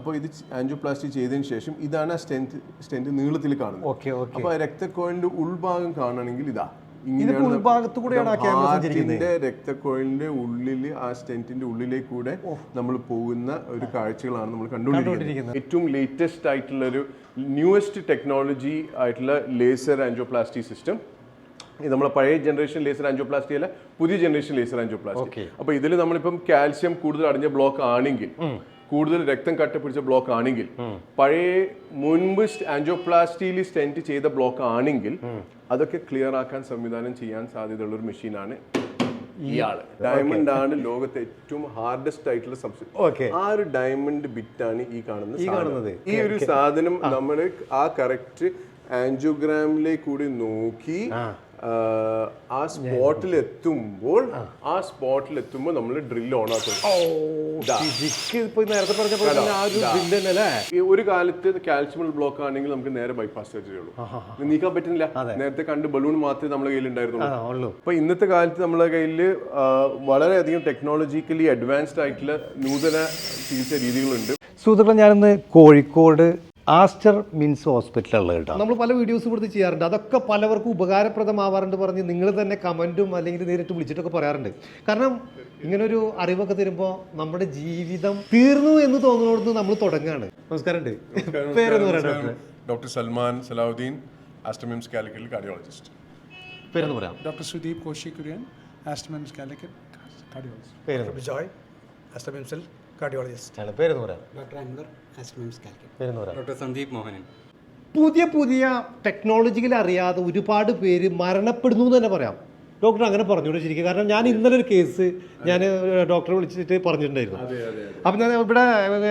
അപ്പോൾ ഇത് ആൻജിയോപ്ലാസ്റ്റി ചെയ്തതിന് ശേഷം ഇതാണ് ആ സ്റ്റെന്റ് സ്റ്റെന്റ് നീളത്തിൽ കാണുന്നത്. Okay okay. അപ്പോൾ രക്തക്കോഴിന്റെ ഉൾഭാഗം കാണണമെങ്കിൽ ഇതാ ഇങ്ങനെയാണ് ഹാർട്ടിന്റെ രക്തക്കോളിന്റെ ഉള്ളിൽ ആ സ്റ്റെന്റിന്റെ ഉള്ളിലേക്ക് കൂടെ നമ്മൾ പോകുന്ന ഒരു കാഴ്ചകളാണ് നമ്മൾ കണ്ടുകൊണ്ടിരിക്കുന്നത്. ഏറ്റവും ലേറ്റസ്റ്റ് ആയിട്ടുള്ള ഒരു ന്യൂവസ്റ്റ് ടെക്നോളജി ആയിട്ടുള്ള ലേസർ ആൻജിയോപ്ലാസ്റ്റി സിസ്റ്റം ഇത് നമ്മളെ പഴയ ജനറേഷൻ ലേസർ ആൻജിയോപ്ലാസ്റ്റി അല്ല പുതിയ ജനറേഷൻ ലേസർ ആൻജിയോപ്ലാസ്റ്റി അപ്പോൾ അപ്പൊ ഇതിൽ നമ്മളിപ്പം കാൽസ്യം കൂടുതൽ അടഞ്ഞ ബ്ലോക്ക് ആണെങ്കിൽ കൂടുതൽ രക്തം കട്ട പിടിച്ച ബ്ലോക്ക് ആണെങ്കിൽ പഴയ മുൻപ് ആൻജോപ്ലാസ്റ്റിയിൽ സ്റ്റെന്റ് ചെയ്ത ബ്ലോക്ക് ആണെങ്കിൽ അതൊക്കെ ക്ലിയർ ആക്കാൻ സംവിധാനം ചെയ്യാൻ സാധ്യതയുള്ള ഒരു മെഷീനാണ് ഇയാൾ. ഡയമണ്ട് ആണ് ലോകത്തെ ഏറ്റവും ഹാർഡസ്റ്റ് ആയിട്ടുള്ള സബ്സി ഓക്കെ ആ ഒരു ഡയമണ്ട് ബിറ്റ് ആണ് ഈ കാണുന്നത്. ഈ ഒരു സാധനം നമ്മൾ ആ കറക്റ്റ് ആൻജിയോഗ്രാമിലേക്ക് കൂടി നോക്കി ആ, സ്പോട്ടിൽ എത്തുമ്പോൾ ആ. സ്പോട്ടിൽ എത്തുമ്പോൾ നമ്മൾ ഡ്രിൽ ഓൺ ആക്കും. ഒരു കാലത്ത് കാൽസ്യം ബ്ലോക്ക് ആണെങ്കിൽ നമുക്ക് നേരെ ബൈപ്പാസ് സർജറി ഉള്ളൂ. നീക്കാൻ പറ്റുന്നില്ല. നേരത്തെ കണ്ട് ബലൂൺ മാത്രമേ നമ്മുടെ കയ്യിൽ ഉണ്ടായിരുന്നുള്ളൂ. അപ്പൊ ഇന്നത്തെ കാലത്ത് നമ്മുടെ കയ്യിൽ വളരെയധികം ടെക്നോളജിക്കലി അഡ്വാൻസ്ഡ് ആയിട്ടുള്ള നൂതന ചികിത്സാ രീതികളുണ്ട്. സുഹൃത്തുക്കളെ ഞാനിന്ന് കോഴിക്കോട് ആസ്റ്റർ മിൻസ് ഹോസ്പിറ്റലുള്ള കേട്ടോ. നമ്മൾ പല വീഡിയോസ് ഇവിടുത്തെ ചെയ്യാറുണ്ട്. അതൊക്കെ പലവർക്കും ഉപകാരപ്രദമാവാറുണ്ട് പറഞ്ഞ് നിങ്ങൾ തന്നെ കമന്റും അല്ലെങ്കിൽ നേരിട്ട് വിളിച്ചിട്ടൊക്കെ പറയാറുണ്ട്. കാരണം ഇങ്ങനൊരു അറിവൊക്കെ തരുമ്പോൾ നമ്മുടെ ജീവിതം തീർന്നു എന്ന് തോന്നുന്നു നമ്മൾ തുടങ്ങുകയാണ് നമസ്കാരമുണ്ട് പേരെന്ന് പറയാം doctor doctor Salman Salahuddin Aster MIMS Calicut cardiologist പേരെന്ന് പറയാം. Doctor Sudeep Koshy Kurian Astamins Calicut, cardiologist പേര് ബിജോയ് Astam കാർഡിയോളജിസ്റ്റ് പേരെന്ന് പറയാം. Doctor Anwar doctor Sandeep Mohanan. പുതിയ പുതിയ ടെക്നോളജിക്കൽ അറിയാതെ ഒരുപാട് പേര് മരണപ്പെടുന്നു എന്ന് തന്നെ പറയാം. ഡോക്ടർ അങ്ങനെ പറഞ്ഞു ശരിക്കും. കാരണം ഞാൻ ഇന്നലെ ഒരു കേസ് ഞാൻ ഡോക്ടറെ വിളിച്ചിട്ട് പറഞ്ഞിട്ടുണ്ടായിരുന്നു. അപ്പം ഞാൻ ഇവിടെ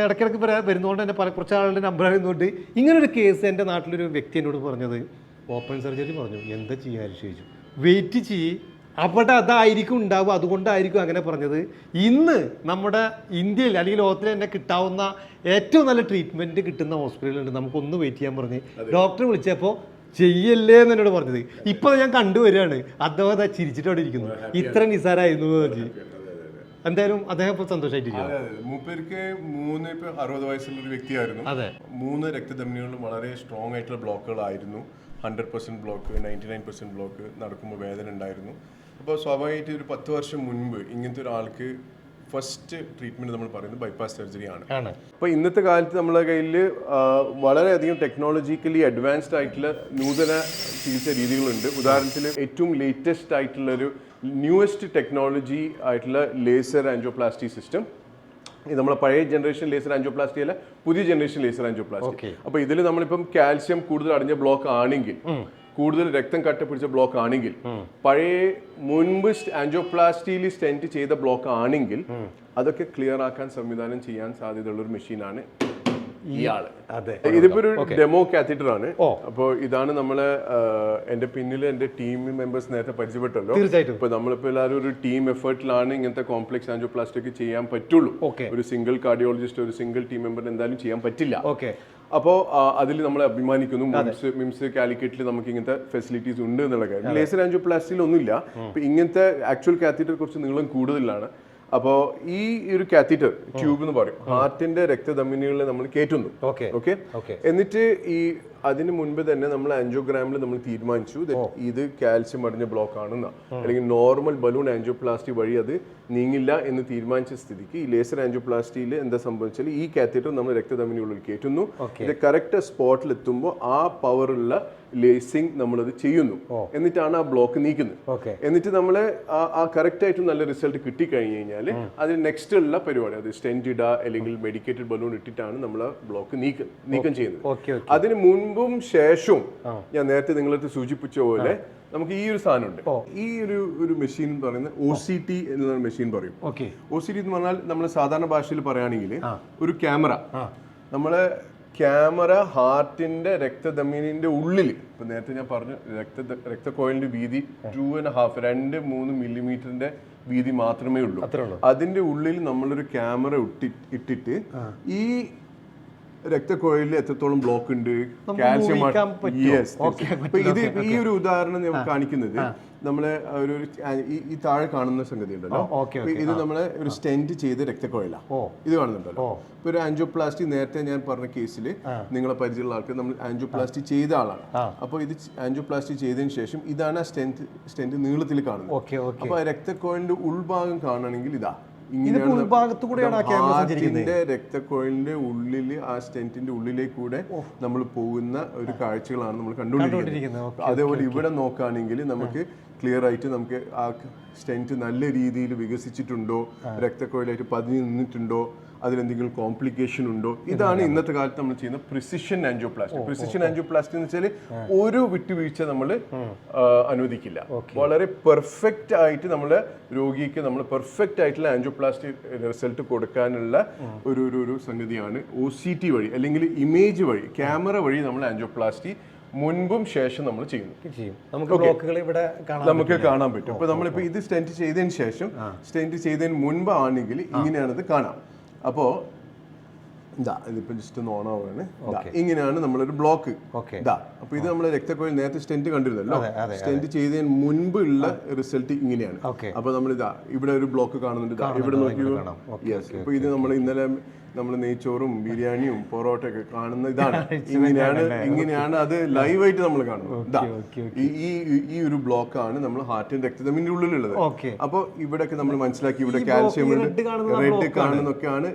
ഇടയ്ക്കിടയ്ക്ക് വരാ- വരുന്നതുകൊണ്ട് തന്നെ പല കുറച്ച് ആളുടെ നമ്പർ അറിയുന്നതുകൊണ്ട് ഇങ്ങനൊരു കേസ് എന്റെ നാട്ടിലൊരു വ്യക്തി എന്നോട് പറഞ്ഞത് ഓപ്പൺ സർജറി പറഞ്ഞു. എന്താ ചെയ്യാൻ ചോദിച്ചു. വെയിറ്റ് ചെയ്യ്. അവിടെ അതായിരിക്കും ഉണ്ടാവുക അതുകൊണ്ടായിരിക്കും അങ്ങനെ പറഞ്ഞത്. ഇന്ന് നമ്മുടെ ഇന്ത്യയിൽ അല്ലെങ്കിൽ ലോകത്തിൽ തന്നെ കിട്ടാവുന്ന ഏറ്റവും നല്ല ട്രീറ്റ്മെന്റ് കിട്ടുന്ന ഹോസ്പിറ്റലുണ്ട് നമുക്കൊന്ന് വെയിറ്റ് ചെയ്യാൻ പറഞ്ഞ്. ഡോക്ടറെ വിളിച്ചപ്പോൾ ചെയ്യല്ലേ എന്ന് എന്നോട് പറഞ്ഞത്. ഇപ്പൊ ഞാൻ കണ്ടുവരികയാണ് അദ്ദേഹം അതാ ചിരിച്ചിട്ടോടെ ഇരിക്കുന്നു ഇത്ര നിസാരായിരുന്നു പറഞ്ഞ്. എന്തായാലും അദ്ദേഹം ഇപ്പോൾ സന്തോഷമായിട്ടിരിക്കുന്നു മൂപ്പേർക്ക് മൂന്ന് ഇപ്പൊ അറുപത് വയസ്സുള്ള ഒരു വ്യക്തിയായിരുന്നു. മൂന്ന് രക്തധമനികളിലും വളരെ സ്ട്രോങ് ആയിട്ടുള്ള ബ്ലോക്കുകളായിരുന്നു hundred percent block ninety nine percent block നടക്കുമ്പോൾ വേദന ഉണ്ടായിരുന്നു. അപ്പോൾ സ്വാഭാവികമായിട്ട് ഒരു പത്ത് വർഷം മുൻപ് ഇങ്ങനത്തെ ഒരാൾക്ക് ഫസ്റ്റ് ട്രീറ്റ്മെന്റ് നമ്മൾ പറയുന്നത് ബൈപ്പാസ് സർജറി ആണ്. അപ്പോൾ ഇന്നത്തെ കാലത്ത് നമ്മുടെ കയ്യിൽ വളരെയധികം ടെക്നോളജിക്കലി അഡ്വാൻസ്ഡ് ആയിട്ടുള്ള നൂതന ചികിത്സ രീതികളുണ്ട്. ഉദാഹരണത്തിന് ഏറ്റവും ലേറ്റസ്റ്റ് ആയിട്ടുള്ള ഒരു ന്യൂവസ്റ്റ് ടെക്നോളജി ആയിട്ടുള്ള ലേസർ ആൻജിയോപ്ലാസ്റ്റി സിസ്റ്റം ഇത് നമ്മളെ പഴയ ജനറേഷൻ ലേസർ ആൻജിയോപ്ലാസ്റ്റി അല്ല പുതിയ ജനറേഷൻ ലേസർ ആൻജിയോപ്ലാസ്റ്റി. അപ്പൊ ഇതിൽ നമ്മളിപ്പം കാൽസ്യം കൂടുതൽ അടഞ്ഞ ബ്ലോക്ക് ആണെങ്കിൽ കൂടുതൽ രക്തം കട്ട പിടിച്ച ബ്ലോക്ക് ആണെങ്കിൽ പഴയ മുൻപ് ആൻജിയോപ്ലാസ്റ്റിയിൽ സ്റ്റെന്റ് ചെയ്ത ബ്ലോക്ക് ആണെങ്കിൽ അതൊക്കെ ക്ലിയർ ആക്കാൻ സംവിധാനം ചെയ്യാൻ സാധ്യതയുള്ള ഒരു മെഷീനാണ് ഇയാൾ അതെ. ഇതിപ്പോ ഒരു ഡെമോ കാത്തീറ്റർ ആണ്. അപ്പോ അപ്പോൾ ഇതാണ് നമ്മൾ എന്റെ പിന്നിൽ എന്റെ ടീം മെമ്പേഴ്സ് നേരത്തെ പരിചയപ്പെട്ടല്ലോ. തീർച്ചയായിട്ടും. ഇപ്പൊ നമ്മളിപ്പോ എല്ലാവരും ഒരു ടീം എഫേർട്ടിലാണ് ഇങ്ങനത്തെ കോംപ്ലക്സ് ആൻജിയോപ്ലാസ്റ്റിക് ചെയ്യാൻ പറ്റുള്ളൂ. ഒരു സിംഗിൾ കാർഡിയോളജിസ്റ്റ് ഒരു സിംഗിൾ ടീം മെമ്പറിന് എന്തായാലും ചെയ്യാൻ പറ്റില്ല. ഓക്കെ. അപ്പോൾ അതിൽ നമ്മൾ അഭിമാനിക്കുന്നു. മിംസ് മിംസ് കാലിക്കറ്റിൽ നമുക്ക് ഇങ്ങനത്തെ ഫെസിലിറ്റീസ് ഉണ്ട് എന്നുള്ള കാര്യം ലേസർ ആൻജിയോപ്ലാസ്റ്റിയിൽ ഒന്നുമില്ല. ഇപ്പൊ ഇങ്ങനത്തെ ആക്ച്വൽ കാത്തീറ്റർ കുറച്ച് നീളം കൂടുതലാണ്. അപ്പോൾ ഈ ഒരു കാത്തീറ്റർ ട്യൂബ് എന്ന് പറയും ഹാർട്ടിന്റെ രക്തധമനികളിൽ നമ്മൾ കേറ്റുന്നു. ഓക്കെ. എന്നിട്ട് ഈ അതിന് മുൻപ് തന്നെ നമ്മൾ ആൻജിയോഗ്രാമിൽ നമ്മൾ തീരുമാനിച്ചു ഇത് കാൽസ്യം അടഞ്ഞ ബ്ലോക്ക് ആണെന്ന. അല്ലെങ്കിൽ നോർമൽ ബലൂൺ ആൻജിയോപ്ലാസ്റ്റി വഴി അത് നീങ്ങില്ല എന്ന് തീരുമാനിച്ച സ്ഥിതിക്ക് ഈ ലേസർ ആൻജിയോപ്ലാസ്റ്റിയിൽ എന്താ സംഭവിച്ചാൽ ഈ കാത്തീറ്റർ നമ്മൾ രക്തധമനികളിൽ കയറ്റുന്നു ഇത് കറക്റ്റ് സ്പോട്ടിൽ എത്തുമ്പോൾ ആ പവറുള്ള ലേസിംഗ് നമ്മളത് ചെയ്യുന്നു. എന്നിട്ടാണ് ആ ബ്ലോക്ക് നീക്കുന്നത്. എന്നിട്ട് നമ്മൾ ആ കറക്റ്റ് ആയിട്ട് നല്ല റിസൾട്ട് കിട്ടിക്കഴിഞ്ഞ് കഴിഞ്ഞാൽ അതിന് നെക്സ്റ്റ് ഉള്ള പരിപാടി അത് സ്റ്റെൻഡിഡ ഇടുക അല്ലെങ്കിൽ മെഡിക്കേറ്റഡ് ബലൂൺ ഇട്ടിട്ടാണ് നമ്മൾ ആ ബ്ലോക്ക് നീക്കം നീക്കം ചെയ്യുന്നത്. അതിന് മുൻപും ശേഷവും ഞാൻ നേരത്തെ നിങ്ങളടുത്ത് സൂചിപ്പിച്ച പോലെ നമുക്ക് ഈ ഒരു സാധനമുണ്ട്. ഈ ഒരു ഒരു മെഷീൻ എന്ന് പറയുന്നത് ഒ സി ടി എന്നുള്ള മെഷീൻ പറയും. ഒ സി ടി എന്ന് പറഞ്ഞാൽ നമ്മൾ സാധാരണ ഭാഷയിൽ പറയുകയാണെങ്കിൽ ഒരു ക്യാമറ. നമ്മളെ ക്യാമറ ഹാർട്ടിന്റെ രക്തധമനിന്റെ ഉള്ളിൽ ഇപ്പൊ നേരത്തെ ഞാൻ പറഞ്ഞു രക്ത രക്തക്കോയിലിന്റെ വീതി ടു ആൻഡ് ഹാഫ് രണ്ട് മൂന്ന് മില്ലിമീറ്ററിന്റെ വീതി മാത്രമേ ഉള്ളൂ. അതിന്റെ ഉള്ളിൽ നമ്മളൊരു ക്യാമറ ഇട്ടി ഇട്ടിട്ട് ഈ രക്തക്കോയിലിൽ എത്രത്തോളം ബ്ലോക്ക് ഉണ്ട്? കാൽസ്യം ഇത് ഈ ഒരു ഉദാഹരണം ഞാൻ കാണിക്കുന്നത് നമ്മളെ ഒരു ഈ- താഴെ കാണുന്ന സംഗതി ഉണ്ടല്ലോ? ഇത് നമ്മളെ ഒരു സ്റ്റെന്റ് ചെയ്ത രക്തക്കുഴലാണ്. ഇത് കാണുന്നുണ്ടല്ലോ. ഇപ്പൊ ഒരു ആൻജിയോപ്ലാസ്റ്റി നേരത്തെ ഞാൻ പറഞ്ഞ കേസിൽ നിങ്ങളെ പരിചയമുള്ള ആൾക്ക് നമ്മൾ ആൻജിയോപ്ലാസ്റ്റി ചെയ്ത ആളാണ്. അപ്പോൾ ഇത് ആൻജിയോപ്ലാസ്റ്റി ചെയ്തതിന് ശേഷം ഇതാണ് ആ സ്റ്റെന്റ് സ്റ്റെന്റ് നീളത്തിൽ കാണുന്നത്. അപ്പൊ ആ രക്തക്കോയിലിന്റെ ഉൾഭാഗം കാണണമെങ്കിൽ ഇതാ. ഹാർട്ടിന്റെ രക്തക്കോയിലിന്റെ ഉള്ളിൽ ആ സ്റ്റെന്റിന്റെ ഉള്ളിലേക്ക് കൂടെ നമ്മൾ പോകുന്ന ഒരു കാഴ്ചകളാണ് നമ്മൾ കണ്ടുകൊണ്ടിരിക്കുന്നത്. കണ്ടുകൊണ്ടിരിക്കുന്നത്. അതേപോലെ ഇവിടെ നോക്കുകയാണെങ്കിൽ നമുക്ക് ക്ലിയർ ആയിട്ട് നമുക്ക് ആ സ്റ്റെന്റ് നല്ല രീതിയിൽ വികസിച്ചിട്ടുണ്ടോ? രക്തക്കോഴിലായിട്ട് പതിഞ്ഞു നിന്നിട്ടുണ്ടോ? അതിലെന്തെങ്കിലും കോംപ്ലിക്കേഷൻ ഉണ്ടോ? ഇതാണ് ഇന്നത്തെ കാലത്ത് നമ്മൾ ചെയ്യുന്ന പ്രിസിഷൻ ആൻജിയോപ്ലാസ്റ്റി പ്രിസിഷൻ ആൻജിയോപ്ലാസ്റ്റി എന്ന് വെച്ചാൽ ഒരു വിട്ടുവീഴ്ച നമ്മൾ അനുവദിക്കില്ല. വളരെ പെർഫെക്റ്റ് ആയിട്ട് നമ്മൾ രോഗിക്ക് നമ്മൾ പെർഫെക്റ്റ് ആയിട്ടുള്ള ആൻജിയോപ്ലാസ്റ്റി റിസൾട്ട് കൊടുക്കാനുള്ള ഒരു ഒരു ഒരു സംഗതിയാണ് ഒ സി ടി വഴി അല്ലെങ്കിൽ ഇമേജ് വഴി ക്യാമറ വഴി നമ്മൾ ആൻജിയോപ്ലാസ്റ്റി മുൻപും ശേഷം നമ്മൾ ചെയ്യുന്നു. ചെയ്യും. നമുക്ക് ബ്ലോക്കുകൾ ഇവിടെ നമുക്ക് കാണാൻ പറ്റും. അപ്പൊ നമ്മളിപ്പോ ഇത് സ്റ്റെന്റ് ചെയ്തതിന് ശേഷം സ്റ്റെന്റ് ചെയ്തതിന് മുൻപ് ആണെങ്കിൽ ഇങ്ങനെയാണ് ഇത് കാണാം. അപ്പോ ഇതാ ജസ്റ്റ് ഒന്ന് ഓണാവുകയാണ് ഇങ്ങനെയാണ് നമ്മളൊരു ബ്ലോക്ക് ഇതാ അപ്പൊ ഇത് നമ്മൾ രക്തക്കോഴി നേരത്തെ സ്റ്റെന്റ് കണ്ടിരുന്നല്ലോ. സ്റ്റെന്റ് ചെയ്തതിന് മുൻപ് ഉള്ള റിസൾട്ട് ഇങ്ങനെയാണ്. അപ്പോൾ അപ്പൊ നമ്മൾ ഇതാ ഇവിടെ ഒരു ബ്ലോക്ക് കാണുന്നുണ്ട്. ഇതാ ഇവിടെ നോക്കിയോ? യെസ് അപ്പോൾ ഇത് നമ്മൾ ഇന്നലെ നമ്മൾ നെയ്ച്ചോറും ബിരിയാണിയും പൊറോട്ടയൊക്കെ കാണുന്ന ഇതാണ്. ഇങ്ങനെയാണ് ഇങ്ങനെയാണ് അത് ലൈവായിട്ട് നമ്മൾ കാണുന്നത്. ഈ ഈ- ഒരു ഒരു ബ്ലോക്കാണ് നമ്മൾ ഹാർട്ടിന്റെ രക്തത്തിന്റെ ഉള്ളിലുള്ളത്. അപ്പൊ അപ്പോൾ ഇവിടെയൊക്കെ നമ്മൾ മനസ്സിലാക്കി ഇവിടെ കാൽസ്യം റെഡ് കാണുന്നൊക്കെയാണ്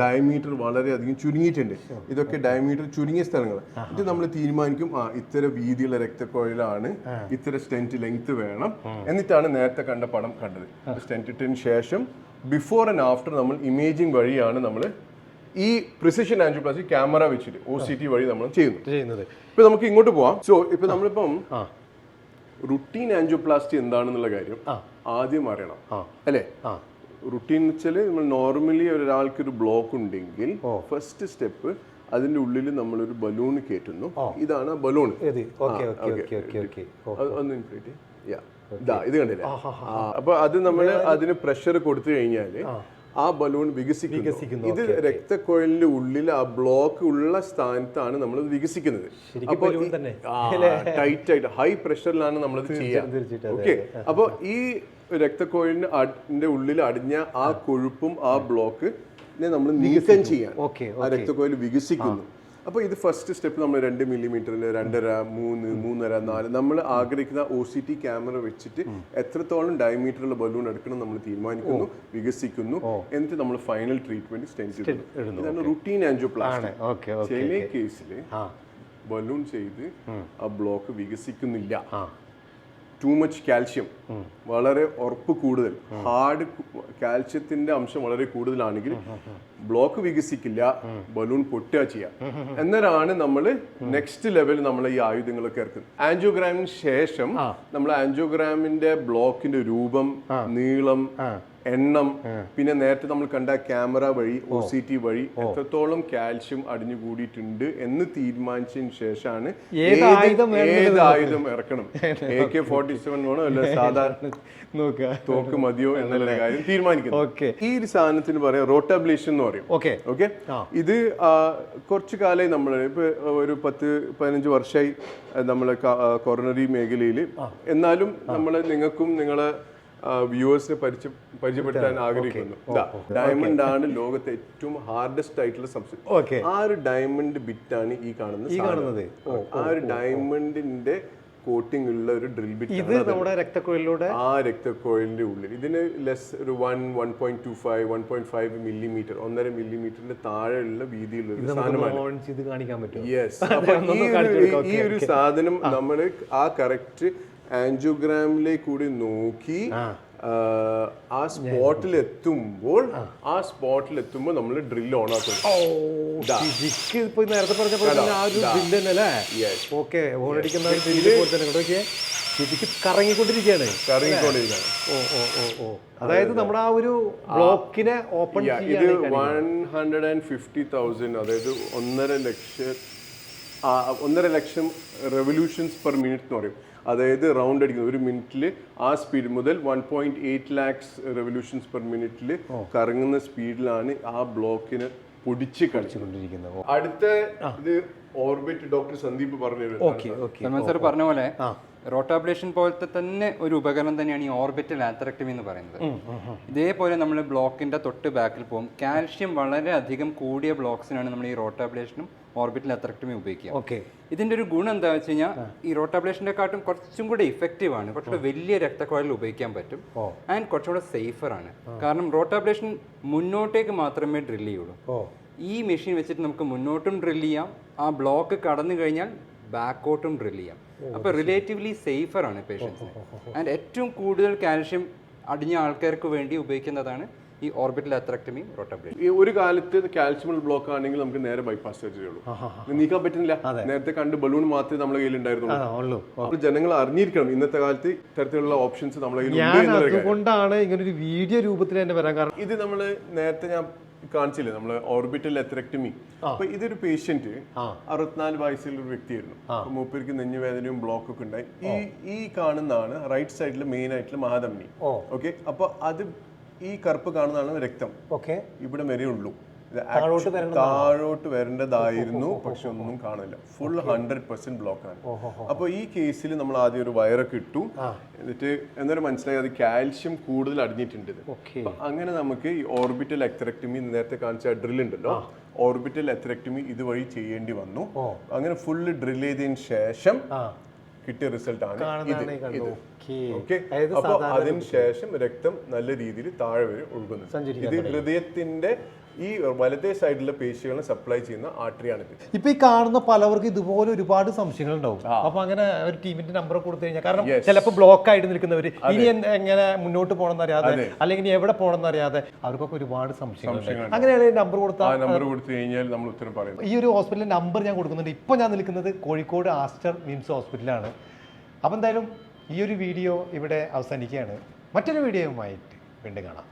ഡയമീറ്റർ വളരെയധികം ചുരുങ്ങിയിട്ടുണ്ട്. ഇതൊക്കെ ഡയമീറ്റർ ചുരുങ്ങിയ സ്ഥലങ്ങൾ ഇത് നമ്മൾ തീരുമാനിക്കും ആ ഇത്തരം വീതിയുള്ള രക്തക്കോഴിലാണ് ഇത്തരം സ്റ്റെന്റ് ലെങ്ത് വേണം. എന്നിട്ടാണ് നേരത്തെ കണ്ട പടം കണ്ടത്. സ്റ്റെന്റ് ഇട്ടതിന് ശേഷം ബിഫോർ ആൻഡ് ആഫ്റ്റർ നമ്മൾ ഇമേജിംഗ് വഴിയാണ് നമ്മൾ ഈ പ്രിസിഷൻ ആൻജിയോപ്ലാസ്റ്റി ക്യാമറ വെച്ചിട്ട് ഒ സി ടി വഴി നമ്മൾ ചെയ്യുന്നു ചെയ്യുന്നത്. ഇപ്പൊ നമുക്ക് ഇങ്ങോട്ട് പോവാം. സോ ഇപ്പൊ നമ്മളിപ്പം റുട്ടീൻ ആൻജിയോപ്ലാസ്റ്റി എന്താണെന്നുള്ള കാര്യം ആദ്യം അറിയണം. അല്ലേ? റുട്ടീൻ വെച്ചാൽ നമ്മൾ നോർമലി ഒരാൾക്ക് ഒരു ബ്ലോക്ക് ഉണ്ടെങ്കിൽ ഫസ്റ്റ് സ്റ്റെപ്പ് അതിന്റെ ഉള്ളിൽ ഒരു ബലൂൺ കയറ്റുന്നു. ഇതാണ് ബലൂൺ. ഓക്കെ ഓക്കെ ഒന്ന് യാ. ഇതാ ഇത് കണ്ടില്ലേ? ആ, അപ്പൊ അത് നമ്മൾ അതിന് പ്രഷർ കൊടുത്തു കഴിഞ്ഞാൽ ആ. ബലൂൺ വികസിക്കുന്നു. ഇത് രക്തക്കൊഴലിന്റെ ഉള്ളിൽ ആ ബ്ലോക്ക് ഉള്ള സ്ഥാനത്താണ് നമ്മൾ വികസിക്കുന്നത്. അപ്പൊ ടൈറ്റ് ആയിട്ട് ഹൈ പ്രഷറിലാണ് നമ്മളത് ചെയ്യുക ഓക്കെ. അപ്പൊ ഈ രക്തക്കോഴിന്റെ ഉള്ളിൽ അടിഞ്ഞ ആ കൊഴുപ്പും ആ ബ്ലോക്ക് നമ്മൾ നീക്കം ചെയ്യാൻ. ഓക്കെ ആ രക്തക്കോയിൽ വികസിക്കുന്നു. അപ്പോൾ ഇത് ഫസ്റ്റ് സ്റ്റെപ്പ് നമ്മൾ രണ്ട് മില്ലിമീറ്ററിൽ രണ്ടര മൂന്ന് മൂന്നര നാല് നമ്മൾ ആഗ്രഹിക്കുന്ന ഒ സി ടി ക്യാമറ വെച്ചിട്ട് എത്രത്തോളം ഡയമീറ്ററുള്ള ബലൂൺ എടുക്കണം നമ്മൾ തീരുമാനിക്കുന്നു വികസിക്കുന്നു. എന്നിട്ട് നമ്മൾ ഫൈനൽ ട്രീറ്റ്മെന്റ് സ്റ്റെന്റ് ഇതാണ് റുട്ടീൻ ആൻജിയോപ്ലാസ്റ്റി ഓക്കെ ചില കേസിൽ ബലൂൺ ചെയ്ത് ആ ബ്ലോക്ക് വികസിക്കുന്നില്ല. ടു മച്ച് കാൽഷ്യം വളരെ ഉറപ്പ് കൂടുതൽ. ഹാർഡ് കാൽഷ്യത്തിന്റെ അംശം വളരെ കൂടുതലാണെങ്കിൽ ബ്ലോക്ക് വികസിക്കില്ല ബലൂൺ പൊട്ടുക ചെയ്യാം. എന്നതാണ് നമ്മൾ നെക്സ്റ്റ് ലെവൽ നമ്മൾ ഈ ആയുധങ്ങളൊക്കെ ഇറക്കുന്നത്. ആൻജിയോഗ്രാമിന് ശേഷം നമ്മൾ ആൻജിയോഗ്രാമിന്റെ ബ്ലോക്കിന്റെ രൂപം നീളം എണ്ണം. പിന്നെ നേരത്തെ നമ്മൾ കണ്ട ക്യാമറ വഴി ഒ സി ടി വഴി എത്രത്തോളം കാൽഷ്യം അടിഞ്ഞു കൂടിയിട്ടുണ്ട് എന്ന് തീരുമാനിച്ചതിന് ശേഷമാണ് ഏത് ആയുധം ഇറക്കണം? എ കെ ഫോർട്ടി സെവൻ വേണോ? അല്ല സാധാരണ നോക്കുക? തോക്ക് മതിയോ എന്നുള്ള കാര്യം തീരുമാനിക്കുന്നു. ഓക്കെ. ഈ ഒരു സാധനത്തിന് പറയാം റോട്ടാബ്ലേഷൻ എന്ന് പറയും. ഓക്കെ. ഓക്കെ? ഇത് കുറച്ചു കുറച്ച് കാലമായി നമ്മൾ ഇപ്പൊ ഒരു പത്ത് പതിനഞ്ച് വർഷമായി നമ്മളെ കൊറോണറി മേഖലയിൽ എന്നാലും നമ്മൾ നിങ്ങൾക്കും നിങ്ങളെ വ്യൂവേഴ്സിനെ പരിചയ പരിചയപ്പെടുത്താൻ ആഗ്രഹിക്കുന്നു. ഡയമണ്ട് ആണ് ലോകത്തെ ഏറ്റവും ഹാർഡസ്റ്റ് ആയിട്ടുള്ള സംശയം ആ ഒരു ഡയമണ്ട് ബിറ്റാണ് ഈ കാണുന്നത് ഈ. കാണുന്നത്. ആ ഒരു ഡയമണ്ടിന്റെ കോട്ടിംഗ് ഉള്ള ഒരു ഡ്രിൽ ബിറ്റ് ഇത് നമ്മുടെ രക്തക്കുഴലിലൂടെ? ആ രക്തക്കോയിലിന്റെ ഉള്ളിൽ. ഇതിന് ലെസ് ഒരു one one point two five one point five millimetre ഒന്നര മില്ലിമീറ്ററിന്റെ താഴെയുള്ള വീതിയിലുള്ള ഒരു സാധനമാണ്. യെസ് ഈ ഒരു ഈ ഒരു സാധനം നമ്മൾ ആ കറക്റ്റ് ആൻജിയോഗ്രാമിലേക്ക് കൂടി നോക്കി ആ, സ്പോട്ടിൽ എത്തുമ്പോൾ ആ. സ്പോട്ടിൽ എത്തുമ്പോൾ നമ്മൾ ഡ്രിൽ ഓൺ ആക്കും. നേരത്തെ പറഞ്ഞ. ഓക്കെ ജിക്ക് കറങ്ങിക്കൊണ്ടിരിക്കുകയാണ്. കറങ്ങിക്കൊണ്ടിരിക്കുകയാണ്. ഓ ഓ ഓ ഓ. അതായത് നമ്മുടെ ആ ഒരു ബ്ലോക്കിനെ ഓപ്പൺ ഇത് one hundred and fifty thousand അതായത് ഒന്നര ലക്ഷം ഒന്നര ലക്ഷം റെവല്യൂഷൻസ് പെർ മിനിറ്റ് എന്ന് പറയും. അതായത് റൗണ്ട് അടിക്കുന്നത് ഒരു മിനിറ്റിൽ ആ സ്പീഡ് മുതൽ one point eight lakhs revolutions per മിനിറ്റിൽ കറങ്ങുന്ന സ്പീഡിലാണ് ആ ബ്ലോക്കിന് പൊടിച്ച് കളിച്ചുകൊണ്ടിരിക്കുന്നത്. അടുത്ത ഇത് ഓർബിറ്റ് ഡോക്ടർ സന്ദീപ് പറഞ്ഞു സാർ പറഞ്ഞ പോലെ റോട്ടാബ്ലേഷൻ പോലത്തെ തന്നെ ഒരു ഉപകരണം തന്നെയാണ് ഈ ഓർബിറ്റൽ ആത്തറക്ടമി എന്ന് പറയുന്നത്. ഇതേപോലെ നമ്മൾ ബ്ലോക്കിന്റെ തൊട്ട് ബാക്കിൽ പോകും. കാൽഷ്യം വളരെ അധികം കൂടിയ ബ്ലോക്സിനാണ് നമ്മൾ ഈ റോട്ടാബ്ലേഷനും ഓർബിറ്റൽ അത്രക്ടമി ഉപയോഗിക്കാം ഓക്കെ. ഇതിന്റെ ഒരു ഗുണം എന്താ വെച്ച് കഴിഞ്ഞാൽ ഈ റോട്ടാബ്ലേഷന്റെ കാട്ടും കുറച്ചും കൂടെ ഇഫക്റ്റീവ് ആണ്. കുറച്ചുകൂടെ വലിയ രക്തക്കുഴൽ ഉപയോഗിക്കാൻ പറ്റും. ആൻഡ് കുറച്ചുകൂടെ സേഫർ ആണ്. കാരണം റോട്ടാബ്ലേഷൻ മുന്നോട്ടേക്ക് മാത്രമേ ഡ്രിൽ ചെയ്യുള്ളൂ. ഈ മെഷീൻ വെച്ചിട്ട് നമുക്ക് മുന്നോട്ടും ഡ്രിൽ ചെയ്യാം. ആ ബ്ലോക്ക് കടന്നു കഴിഞ്ഞാൽ ബാക്കോട്ടും ഡ്രിൽ ചെയ്യാം. അപ്പോൾ റിലേറ്റീവ്ലി സേഫർ ആണ് പേഷ്യൻസിന് ആൻഡ് ഏറ്റവും കൂടുതൽ കാൽഷ്യം അടിഞ്ഞ ആൾക്കാർക്ക് വേണ്ടി ഉപയോഗിക്കുന്നതാണ് ഈ ഓർബിറ്റൽ അത്രക്ടമി റോട്ടബ്ലേഷൻ ഈ ഒരു കാലത്ത് കാൽസ്യം ബ്ലോക്ക് ആണെങ്കിൽ നമുക്ക് നേരെ ബൈപ്പാസ് സർജറി ഉള്ളൂ. നീക്കാൻ പറ്റുന്നില്ല. നേരത്തെ കണ്ട് ബലൂൺ മാത്രമേ നമ്മുടെ കയ്യിൽ ഉണ്ടായിരുന്നുള്ളൂ. അപ്പോൾ ജനങ്ങൾ അറിഞ്ഞിരിക്കണം ഇന്നത്തെ കാലത്ത് ഇത്തരത്തിലുള്ള ഓപ്ഷൻസ് നമ്മുടെ കയ്യിൽ ഞാൻ അതുകൊണ്ടാണ് ഇങ്ങനെ ഒരു വീഡിയോ രൂപത്തിൽ തന്നെ വരാൻ കാരണം. ഇത് നമ്മൾ നേരത്തെ ഞാൻ കാണിച്ചില്ലേ? നമ്മൾ ഓർബിറ്റൽ എത്രക്ടമി അപ്പൊ ഇതൊരു പേഷ്യന്റ് അറുപത്തിനാല് വയസ്സുള്ള ഒരു വ്യക്തിയായിരുന്നു. മൂപ്പേർക്ക് മൂപ്പർക്ക് നെഞ്ഞുവേദനയും ബ്ലോക്ക് ഒക്കെ ഉണ്ടായി. ഈ ഈ കാണുന്നതാണ് റൈറ്റ് സൈഡിൽ മെയിൻ ആയിട്ടുള്ള മഹാദമ്മി ഓക്കെ അപ്പൊ അത് ഈ കറുപ്പ് കാണുന്നതാണ് രക്തം. ഓക്കെ. ഇവിടെ വരെ ഉള്ളൂ. താഴോട്ട് വരേണ്ടതായിരുന്നു പക്ഷെ ഒന്നും കാണില്ല. ഫുൾ ഹൺഡ്രഡ് പെർസെന്റ് ബ്ലോക്ക് ആണ്. അപ്പൊ ഈ കേസിൽ നമ്മൾ ആദ്യം ഒരു വയറൊക്കെ ഇട്ടു. എന്നിട്ട് എന്നൊരു മനസ്സിലായി അത് കാൽഷ്യം കൂടുതൽ അടിഞ്ഞിട്ടുണ്ട്. അങ്ങനെ നമുക്ക് ഈ ഓർബിറ്റൽ എക്തറക്ടമി നേരത്തെ കാണിച്ച ഡ്രിൽ ഉണ്ടല്ലോ ഓർബിറ്റൽ എക്തറക്ടമി ഇതുവഴി ചെയ്യേണ്ടി വന്നു. അങ്ങനെ ഫുള്ള് ഡ്രിൽ ചെയ്തതിന് ശേഷം കിട്ടിയ റിസൾട്ട് ആണ് ഓക്കെ. അപ്പൊ അതിനുശേഷം രക്തം നല്ല രീതിയിൽ താഴെ വരെ ഒഴുകുന്നു. ഇത് ഹൃദയത്തിന്റെ ഈ വലതേ സൈഡിലെ പേശികളെ സപ്ലൈ ചെയ്യുന്ന ആർട്ടറിയാണിത് ഇപ്പൊ ഈ കാണുന്ന പലവർക്കും ഇതുപോലെ ഒരുപാട് സംശയങ്ങൾ ഉണ്ടാവും അപ്പൊ അങ്ങനെ ഒരു ടീമിന്റെ നമ്പർ കൊടുത്തു കഴിഞ്ഞാൽ കാരണം ചിലപ്പോൾ ബ്ലോക്ക് ആയിട്ട് നിൽക്കുന്നവർ ഇനി എങ്ങനെ മുന്നോട്ട് പോകണം എന്നറിയാതെ അല്ലെങ്കിൽ ഇനി എവിടെ പോകണം എന്നറിയാതെ അവർക്കൊക്കെ ഒരുപാട് സംശയങ്ങൾ അങ്ങനെയാണ് നമ്പർ കൊടുത്താൽ നമ്പർ കൊടുത്തു കഴിഞ്ഞാൽ നമ്മൾ ഉത്തരം പറയും. ഈ ഒരു ഹോസ്പിറ്റലിൽ നമ്പർ ഞാൻ കൊടുക്കുന്നുണ്ട്. ഇപ്പൊ ഞാൻ നിൽക്കുന്നത് കോഴിക്കോട് ആസ്റ്റർ മിംസ് ഹോസ്പിറ്റലാണ് അപ്പോൾ എന്തായാലും ഈ ഒരു വീഡിയോ ഇവിടെ അവസാനിക്കുകയാണ്. മറ്റൊരു വീഡിയോയുമായിട്ട് വീണ്ടും കാണാം.